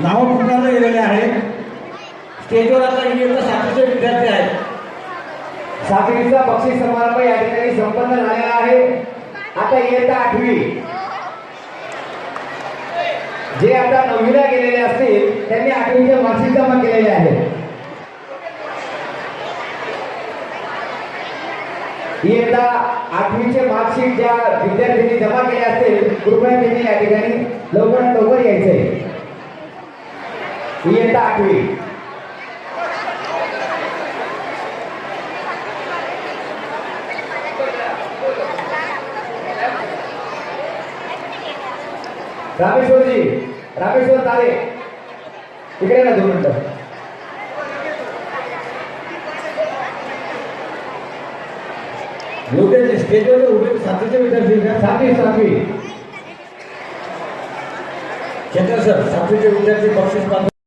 नावं पुकारले गेलेले आहेत स्टेजवर आता इयत्ता सातवीचे विद्यार्थी आहेत. सातवीचा बक्षीस समारंभ या ठिकाणी संपन्न झालेला आहे. आता इयत्ता आठवी. जे आता नववीला गेलेले असतील त्यांनी आठवीचे मार्कशीट जमा केलेले आहे. इयत्ता आठवीचे मार्कशीट ज्या विद्यार्थ्यांनी जमा केले असतील कृपया त्यांनी या ठिकाणी लवकरात लवकर यायचंय. इयत्ता आठवी रामेश्वरजी रामेश्वर तारे इकडे ना दोन मिनटं एवढे स्टेजवर उभे सातवीचे विद्यार्थी सातवी सातवी चंद्र सर सातवीचे विद्यार्थी बक्षीस पात्र